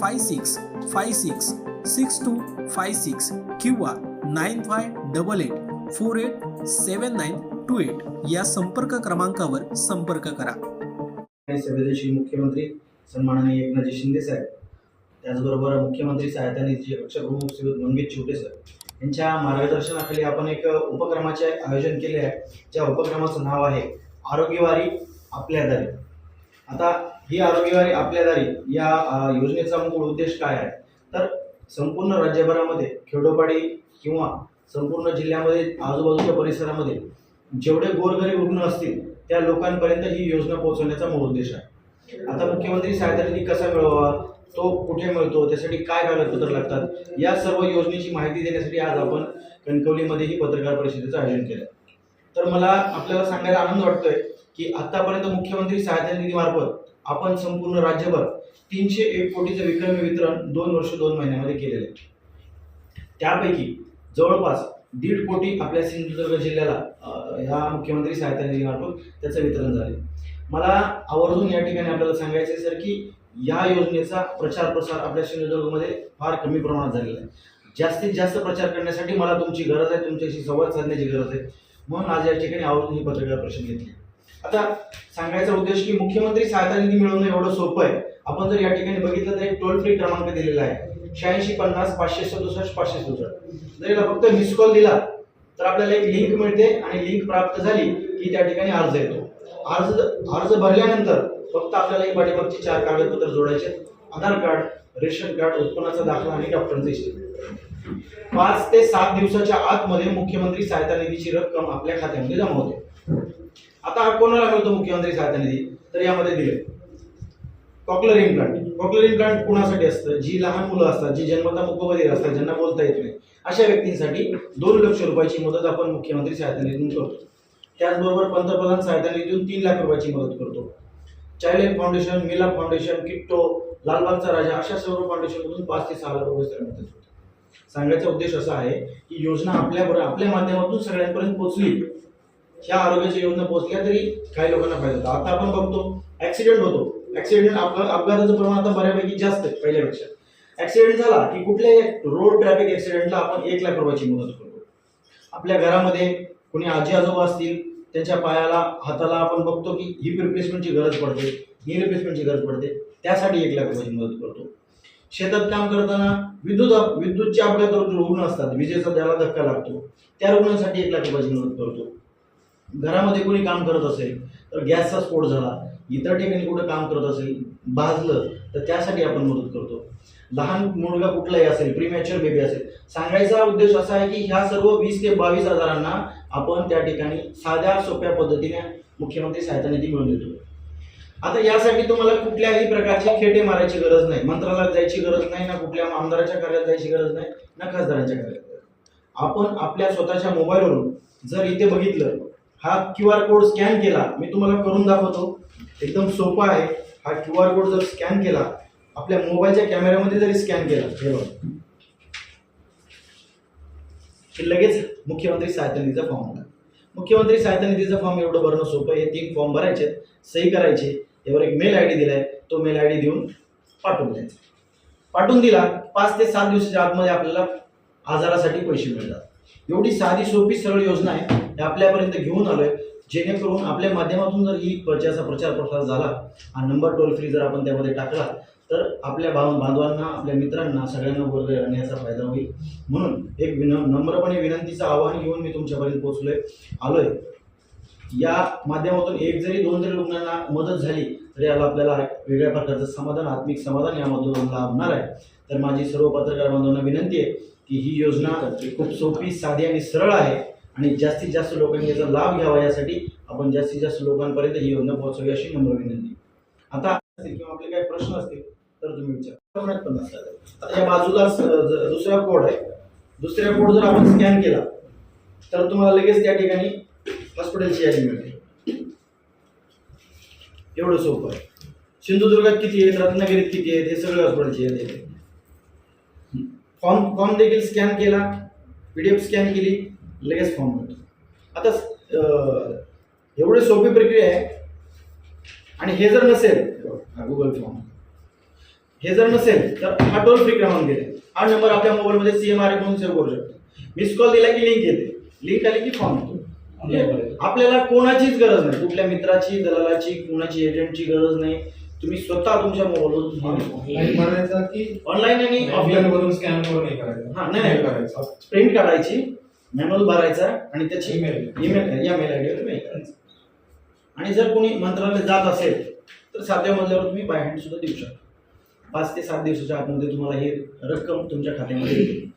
five six five six six two five six किंवा nine five double eight four eight seven nine two eight या संपर्क क्रमांकावर संपर्क करा. आणि संवेदनशील मुख्यमंत्री सन्माननीय एकनाथजी शिंदे साहेब त्याचबरोबर मुख्यमंत्री सहायता निधीचे कक्षप्रमुख श्री मंगेश चिवटे सर यांच्या मार्गदर्शनाखाली आपण एक उपक्रमाचे आयोजन केले आहे. ज्या उपक्रमाचं नाव आहे आरोग्यवारी आपल्या दारी आता ही आरोग्यवारी आपल्या दारी या योजनेचा मूळ उद्देश काय आहे? तर संपूर्ण राज्यभरामध्ये खेडोपाडी किंवा संपूर्ण जिल्ह्यामध्ये आजूबाजूच्या परिसरामध्ये जेवढे गोरगरीब रुग्ण असतील त्या लोकांपर्यंत ही योजना पोहोचवण्याचा मूळ उद्देश आहे. आता मुख्यमंत्री सहायता निधी कसा मिळवावा तो कुठे मिळतो त्यासाठी काय कागदपत्र लागतात या सर्व योजनेची माहिती देण्यासाठी आज आपण कणकवलीमध्ये ही पत्रकार परिषदेचं आयोजन केलं. तर मला आपल्याला सांगायला आनंद वाटतोय की आतापर्यंत मुख्यमंत्री सहायता निधीमार्फत आपण संपूर्ण राज्यभर तीनशे एक कोटीचं विक्रमी वितरण दोन वर्ष दोन महिन्यामध्ये केलेलं आहे. त्यापैकी जवळपास दीड कोटी आपल्या सिंधुदुर्ग जिल्ह्याला ह्या मुख्यमंत्री सहायता निधीमार्फत त्याचं वितरण झाले मला आवर्जून या ठिकाणी आपल्याला सांगायचं आहे सर की या योजनेचा प्रचार प्रसार आपल्या सिंधुदुर्गमध्ये फार कमी प्रमाणात झालेला आहे. जास्तीत जास्त प्रचार करण्यासाठी मला तुमची गरज आहे तुमच्याशी संवाद साधण्याची गरज आहे. म्हणून आज या ठिकाणी आवर्जून ही पत्रकार परिषद घेतली. आता सांगायचा उद्देश की मुख्यमंत्री सहायता निधी मिळवणं एवढं सोपं आहे. आपण जर या ठिकाणी बघितलं तर एक टोल फ्री क्रमांक दिलेला आहे. शहाऐंशी पन्नास पाचशे सदुसष्ट पाचशे सदुसष्ट. जर याला फक्त मिस कॉल दिला तर आपल्याला एक लिंक मिळते आणि लिंक प्राप्त झाली की त्या ठिकाणी अर्ज येतो. अर्ज अर्ज भरल्यानंतर फक्त आपल्याला एक पाठीमागची चार कागदपत्र जोडायचे आधार कार्ड रेशन कार्ड उत्पन्नाचा दाखला आणि डॉक्टरांचे हिस्ट्री पाच ते सात दिवसाच्या आतमध्ये मुख्यमंत्री सहायता निधीची रक्कम आपल्या खात्यामध्ये जमा होते. आता हा कोणाला मिळतो मुख्यमंत्री सहायता निधी? तर यामध्ये दिले कॉकलर इम्प्लांट कॉक्लर इम्प्लांट कुणासाठी असतं? जी लहान मुलं असतात जी जन्मता मुकबधीर असतात ज्यांना बोलता येत नाही. अशा व्यक्तींसाठी दोन लक्ष रुपयाची मदत आपण मुख्यमंत्री सहायता निधीतून करतो. त्याचबरोबर पंतप्रधान सहायता निधीतून तीन लाख रुपयाची मदत करतो. चाइल्ड फाउंडेशन मिला फाउंडेशन किट्टो लालबागचा राजा अशा सर्व फाउंडेशनमधून पाच ते सहा लाख रुपये मदत होते. सांगायचा उद्देश असा आहे की योजना आपल्या आपल्या माध्यमातून सगळ्यांपर्यंत पोहोचली ह्या आरोग्याच्या योजना पोहोचल्या तरी काही लोकांना फायदा होतो. आता आपण बघतो ऍक्सिडेंट होतो. ऍक्सिडेंट अपघाताचं प्रमाण आता बऱ्यापैकी जास्त आहे पहिल्यापेक्षा. ऍक्सिडेंट झाला की कुठल्याही रोड ट्रॅफिक ऍक्सिडेंटला आपण एक लाख रुपयाची मदत करतो. आपल्या घरामध्ये कोणी आजी आजोबा असतील त्यांच्या पायाला हाताला आपण बघतो की हिप रिप्लेसमेंटची गरज पडते नी रिप्लेसमेंटची गरज पडते त्यासाठी एक लाख रुपयाची मदत करतो. शेतात काम करताना विद्युत अप- विद्युतचे अपघात रुग्ण असतात विजेचा ज्याला धक्का लागतो. त्या रुग्णांसाठी एक लाख रुपयाची मदत करतो. घरामध्ये कोणी काम करत असेल तर गॅसचा स्फोट झाला इतर ठिकाणी कुठं काम करत असेल भाजलं तर त्यासाठी आपण मदत करतो. लहान मुलगा कुठलाही असेल प्रीमॅच्युअर बेबी असेल सांगायचा उद्देश असा आहे की ह्या सर्व वीस ते बावीस हजारांना आपण त्या ठिकाणी साध्या सोप्या पद्धतीने मुख्यमंत्री सहायता निधी मिळवून देतो. आता यासाठी तुम्हाला कुठल्याही प्रकारचे खेटे मारायची गरज नाही मंत्रालयात जायची गरज नाही ना कुठल्या आमदाराच्या कार्यालयात जायची गरज नाही ना खासदारांच्या कार्यालयात. आपण आपल्या स्वतःच्या मोबाईलवरून जर इथे बघितलं हा क्यू आर कोड स्कॅन केला मी तुम्हाला करून दाखवतो. एकदम सोपा आहे. हा क्यू आर कोड जर स्कॅन केला आपल्या मोबाईलच्या कॅमेऱ्यामध्ये जरी स्कॅन केला हे बघा. की लगेच मुख्यमंत्री सहायता निधीचा फॉर्म होता मुख्यमंत्री सहायता निधीचा फॉर्म एवढं भरणं सोपं आहे. तीन फॉर्म भरायचे सही करायचे यावर एक मेल आय डी दिलाय. तो मेल आय डी देऊन पाठवून द्यायचा. पाठवून दिला पाच ते सात दिवसाच्या आतमध्ये आपल्याला आजारासाठी पैसे मिळतात. एवढी साधी सोपी सरळ योजना आहे. हे आपल्यापर्यंत घेऊन आलोय. जेणेकरून आपल्या माध्यमातून जर ही प्रचारचा प्रचार प्रसार झाला हा नंबर टोल फ्री जर आपण त्यामध्ये टाकला तर आपल्या भाव बांधवांना आपल्या मित्रांना सगळ्यांना बोलले आणण्याचा फायदा होईल. म्हणून एक विन नम्रपणे विनंतीचं आवाहन घेऊन मी तुमच्यापर्यंत पोहोचलोय. आलोय. या माध्यमातून एक जरी दोन जरी रुग्णांना मदत झाली तरी याला आपल्याला वेगळ्या प्रकारचं समाधान आत्मिक समाधान यामधून लाभणार आहे. तर माझी सर्व पत्रकार बांधवांना विनंती आहे की ही योजना खूप सोपी साधी आणि सरळ आहे. आणि जास्तीत जास्त लोकांनी याचा लाभ घ्यावा यासाठी आपण जास्तीत जास्त लोकांपर्यंत ही योजना पोहोचवी अशी नम्र विनंती. आता असतील किंवा आपले काही प्रश्न असतील तर तुम्ही विचार. पण नसतात. आता या बाजूला दुसरा कोड आहे. दुसरा कोड जर आपण स्कॅन केला तर तुम्हाला लगेच त्या ठिकाणी हॉस्पिटलची यादी मिळते. एवढं सोपं आहे. सिंधुदुर्गात किती आहेत रत्नागिरीत किती आहेत हे सगळं हॉस्पिटलची यादी आहे. फॉर्म फॉर्म देखील स्कॅन केला पी डी एफ स्कॅन केली लगेच फॉर्म मिळतो. आता एवढी सोपी प्रक्रिया आहे. आणि हे जर नसेल गुगल फॉर्म हे जर नसेल तर हा टोल फ्री क्रमांक येते हा नंबर आपल्या मोबाईलमध्ये सी एम आर म्हणून सेव्ह करू शकतो. मिस कॉल दिला की लिंक येते. लिंक आली की फॉर्म येतो. आपल्याला कोणाचीच गरज नाही. कुठल्या मित्राची दलालाची कोणाची एजंटची गरज नाही. तुम्ही स्वतः तुमच्या मोबाईलवरून की ऑनलाईन आणि ऑफलाईन वरून स्कॅन करून हे करायचं. हा, नाही, नाही. करायचं. प्रिंट काढायची. मॅन्युअल भरायचा आणि त्याची Email. ईमेल या मेल आयडीवर मेल करायचं. आणि जर कोणी मंत्रालय जात असेल तर सातव्या मजल्यावर तुम्ही बाय हँड सुद्धा देऊ शकता. पाच ते सात दिवसाच्या आतमध्ये तुम्हाला ही रक्कम तुमच्या खात्यामध्ये येते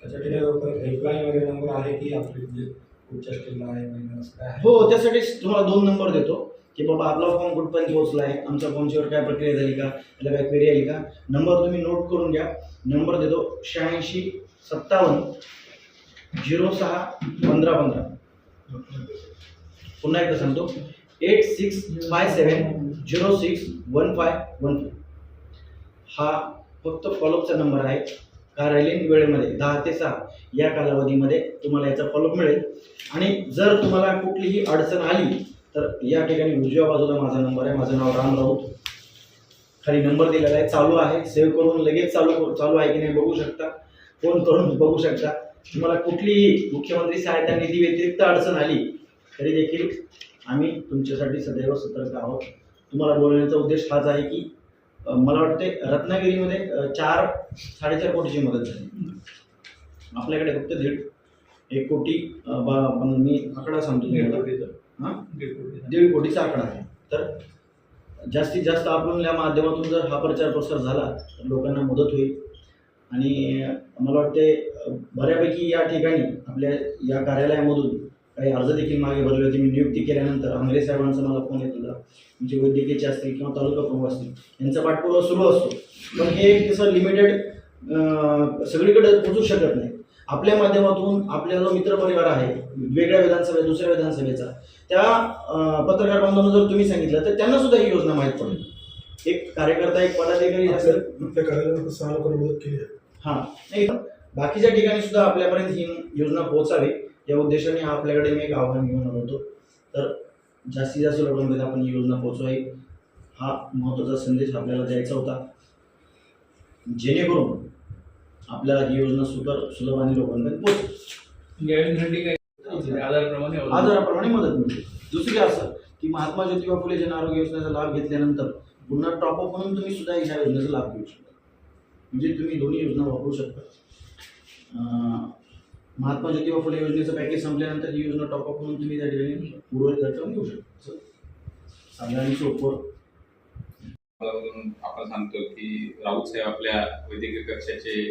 त्यासाठी हेल्पलाईन वगैरे नंबर आहे की आपले पुढच्या स्टेजला आहे हो त्यासाठी तुम्हाला दोन नंबर देतो. की बाबा आपला फॉर्म कुठपर्यंत पोहोचला आहे? आमच्या फॉर्मच्यावर काय प्रक्रिया झाली का? त्याला काय क्वेरी आली का? नंबर तुम्ही नोट करून घ्या. नंबर देतो शहाऐंशी सत्तावन्न झिरो सहा पंधरा पंधरा. पुन्हा एकदा सांगतो. Eight six five seven zero six one five one हा फक्त फॉलोअपचा नंबर आहे. कार्यालयीन वेळेमध्ये. दहा ते सहा. या कालावधीमध्ये तुम्हाला याचा फॉलोअप मिळेल. आणि जर तुम्हाला कुठलीही अडचण आली तर या ठिकाणी उजव्या बाजूला माझा नंबर आहे. माझं नाव राम राऊत. खाली नंबर दिलेला आहे. चालू आहे. सेव्ह करून लगेच चालू करू- चालू आहे की नाही बघू शकता. फोन करून बघू शकता. तुम्हाला कुठलीही मुख्यमंत्री सहायता निधी व्यतिरिक्त अडचण आली तरी देखील आम्ही तुमच्यासाठी सदैव सतर्क आहोत. तुम्हाला बोलवण्याचा उद्देश हाच आहे की मला वाटते रत्नागिरीमध्ये चार साडेचार कोटीची मदत झाली. आपल्याकडे फक्त दीड एक कोटी पण मी आकडा सांगतो. हां? दीड कोटीचा. आकडा आहे. तर जास्तीत जास्त आपण या माध्यमातून जर हा प्रचार प्रसार झाला तर लोकांना मदत होईल. आणि मला वाटते बऱ्यापैकी या ठिकाणी आपल्या या कार्यालयामधून काही अर्ज देखील मागे भरले होते. मी नियुक्ती केल्यानंतर आंग्रे साहेबांचा मला फोन येत होता. म्हणजे वैद्यकीयचे असतील किंवा तालुका प्रमुख असतील यांचा पाठपुरावा सुरू असतो. पण हे एक तसं लिमिटेड सगळीकडे पोचू शकत नाही. आपल्या माध्यमातून आपला जो मित्रपरिवार आहे वेगळ्या विधानसभे दुसऱ्या विधानसभेचा त्या पत्रकार बांधवांना जर तुम्ही सांगितलं तर त्यांना सुद्धा ही योजना माहीत पडेल. एक कार्यकर्ता एक पदाधिकारी सहा लोकांना मदत केली हां. नाही बाकीच्या ठिकाणी सुद्धा आपल्यापर्यंत ही योजना पोहोचावी. या उद्देशाने आपल्याकडे मी एक आव्हान घेऊन आलो होतो. तर जास्तीत जास्त लोकांपर्यंत आपण ही योजना पोहोचवावी. हा महत्त्वाचा संदेश आपल्याला द्यायचा होता. जेणेकरून आपल्याला ही योजना सुकर सुलभ आणि लोकांपर्यंत पोहोचेल. आधारप्रमाणे आजाराप्रमाणे मदत मिळते. दुसरी असं की महात्मा ज्योतिबा फुले जन आरोग्य योजनेचा लाभ घेतल्यानंतर पुन्हा टॉपअप म्हणून तुम्ही सुद्धा ह्या योजनेचा लाभ घेऊ शकता. म्हणजे तुम्ही दोन्ही योजना वापरू शकता. महात्मा ज्योतिबा फुले योजनेचं पॅकेज संपल्यानंतर ही योजना टॉपअप म्हणून तुम्ही त्या ठिकाणी उर्वरित रक्कम घेऊ शकता. असं आणि सोपं. आपण सांगतो की राऊत साहेब आपल्या वैद्यकीय कक्षाचे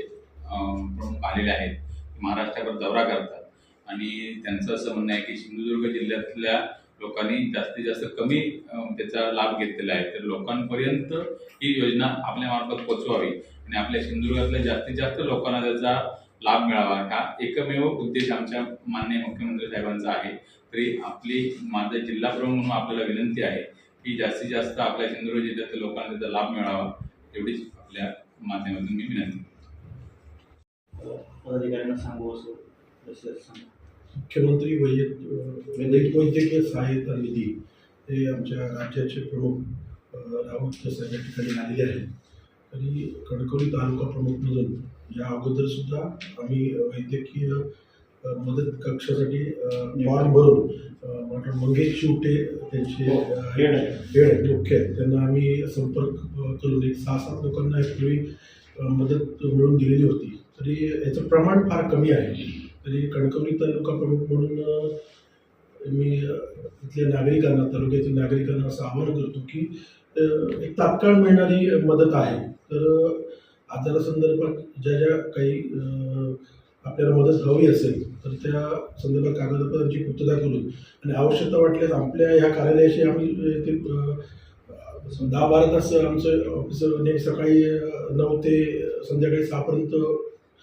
प्रमुख आलेले आहेत. महाराष्ट्रावर दौरा करतात. आणि त्यांचं असं म्हणणं आहे की सिंधुदुर्ग जिल्ह्यातल्या लोकांनी जास्तीत जास्त कमी त्याचा लाभ घेतलेला आहे. तर लोकांपर्यंत ही योजना आपल्या मार्फत पोचवावी आणि आपल्या सिंधुदुर्गातल्या जास्तीत जास्त लोकांना त्याचा लाभ मिळावा हा एकमेव उद्देश आमच्या माननीय मुख्यमंत्री साहेबांचा आहे. तरी आपली माझा जिल्हा प्रमुख म्हणून आपल्याला विनंती आहे की जास्तीत जास्त आपल्या सिंधुदुर्ग जिल्ह्यातील लोकांना त्याचा लाभ मिळावा. एवढीच आपल्या माध्यमातून मी विनंती करतो. पदाधिकाऱ्यांना सांगू असं तसं सांगू. मुख्यमंत्री वैद्यक वैद्यकीय वैद्यकीय सहाय्यता निधी हे आमच्या राज्याचे प्रमुख राऊत साहेब या ठिकाणी आलेले आहेत. तरी कणकवली तालुका प्रमुख म्हणून या अगोदर सुद्धा आम्ही वैद्यकीय मदत कक्षासाठी फॉर्म भरून डॉक्टर मंगेश शिवटे त्यांचे अ, हेड आहेत, मुख्य आहेत. त्यांना आम्ही संपर्क करून एक सहा सात लोकांना अ, मदत मिळवून दिलेली होती. तरी याचं प्रमाण फार कमी आहे. तरी कणकवली तालुका प्रमुख म्हणून मी इथल्या नागरिकांना तालुक्यातील नागरिकांना असं आवाहन करतो की एक तात्काळ मिळणारी मदत आहे. तर आजारासंदर्भात ज्या ज्या काही आपल्याला मदत हवी असेल तर त्या संदर्भात कागदपत्रांची पूर्तता करून आणि आवश्यकता वाटल्यास आपल्या ह्या कार्यालयाशी आम्ही ते दहा बारा तास आमचं ऑफिस नेहमी सकाळी नऊ ते संध्याकाळी सहापर्यंत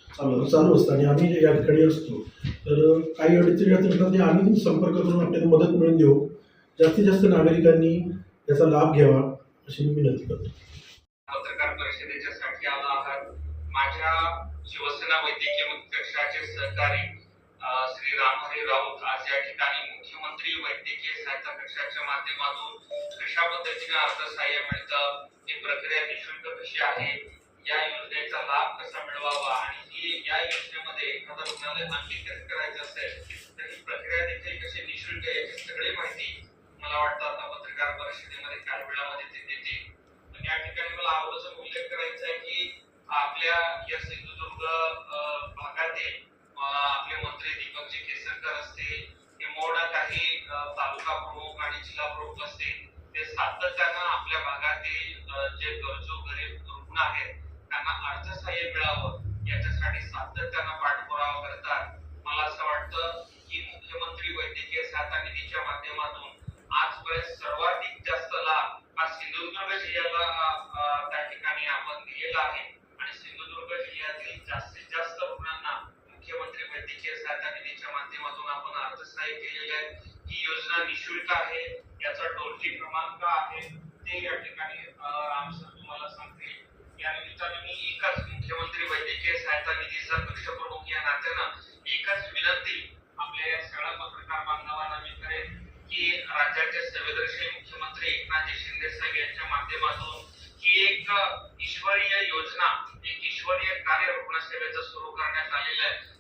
चालू. चालू असतं आणि आम्ही या ठिकाणी असतो. तर काही अडचणी असतात आम्ही संपर्क करून आपल्याला मदत मिळून देऊ. जास्तीत जास्त नागरिकांनी याचा लाभ घ्यावा. अशी मी विनंती करतो. पत्रकार परिषदेच्या साठी आला आहात. माझ्या शिवसेना वैद्यकीय कक्षाचे सहकारी श्री रामहरी राऊत आज या ठिकाणी मुख्यमंत्री वैद्यकीय सहायता कक्षाच्या माध्यमातून कशा पद्धतीने अर्थसहाय्य मिळतं ही प्रक्रिया निशुल्क कशी आहे या योजनेचा लाभ कसा मिळवावा आणि ही या योजनेमध्ये एखादा रुग्णालय अंगीकृत करायचं असेल तर ही प्रक्रिया देखील कशी निशुल्क आहे याची सगळी माहिती मला वाटतं आता पत्रकार परिषदेमध्ये काही वेळामध्ये ते देते. आणि या ठिकाणी मला आवर्जून उल्लेख करायचा आहे की आपल्या या सिंधुदुर्ग भागातील आपले मंत्री दीपकजी केसरकर असतील किंबहुना काही तालुका प्रमुख आणि जिल्हा प्रमुख असतील ते सातत्यानं आपल्या भागातील जे गरजू गरीब रुग्ण आहेत त्यांना अर्थसहाय्य मिळावं याच्यासाठी सातत्यानं पाठपुरावा करतात. मला असं वाटतं की मुख्यमंत्री वैद्यकीय सहायता निधीच्या माध्यमातून आजपर्यंत सर्वाधिक जास्त लाभ हा सिंधुदुर्ग जिल्ह्याला त्या ठिकाणी आपण दिलेला आहे. आणि सिंधुदुर्ग जिल्ह्यातील जास्तीत जास्त रुग्णांना मुख्यमंत्री वैद्यकीय सहायता निधीच्या माध्यमातून आपण अर्थसहाय्य केलेले आहे. ही योजना निशुल्क आहे. याचा टोल फ्री क्रमांक आहे. ते या ठिकाणी राम सर तुम्हाला सांगतील. या निमित्ताने मी एकाच मुख्यमंत्री वैद्यकीय सहायता निधीचा पक्षप्रमुख या नात्यानं एकच विनंती आपल्या या सगळ्या पत्रकार बांधवांना मी करेन. की राज्याचे संवेदनशील मुख्यमंत्री एकनाथजी शिंदे साहेब यांच्या माध्यमातून ही एक ईश्वरीय योजना एक ईश्वरीय कार्य रुग्णसेवेचं सुरू करण्यात आलेलं आहे.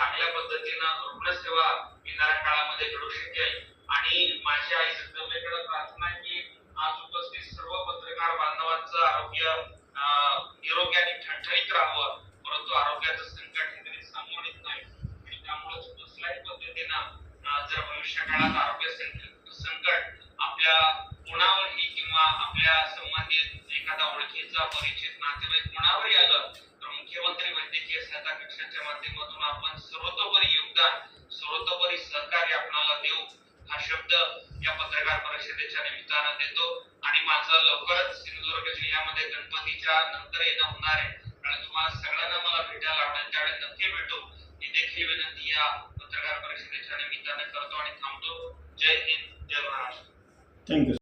चांगल्या पद्धतीनं रुग्णसेवा येणाऱ्या काळामध्ये घडू शकेल. आणि माझी आई जगदंबेकडे प्रार्थना की आज उपस्थित सर्व पत्रकार बांधवांचं आरोग्य अं, निरोगी आणि ठणठणीत राहावं. परंतु आरोग्याचं संकट हे कधी सांगून येत नाही. आणि त्यामुळेच कुठल्याही पद्धतीनं जर भविष्य काळात आरोग्य संकट आपल्या कोणावरही किंवा आपल्या संबंधित एखादा ओळखीचा परिचित नातेवाईक कोणावरही आलं मुख्यमंत्री वैद्यकीय सहायता कक्षाच्या माध्यमातून आपण सर्वतोपरी योगदान सर्वतोपरी सहकार्य आपणाला देऊ हा शब्द या पत्रकार परिषदेच्या निमित्तानं देतो. आणि माझं लवकरच सिंधुदुर्ग जिल्ह्यामध्ये गणपतीच्या नंतर येणं होणार आहे. आणि तुम्हाला सगळ्यांना मला भेटायला आवडेल त्यावेळी नक्की भेटू. ही देखील विनंती या पत्रकार परिषदेच्या निमित्तानं करतो आणि थांबतो. जय हिंद. जय महाराष्ट्र. Thank you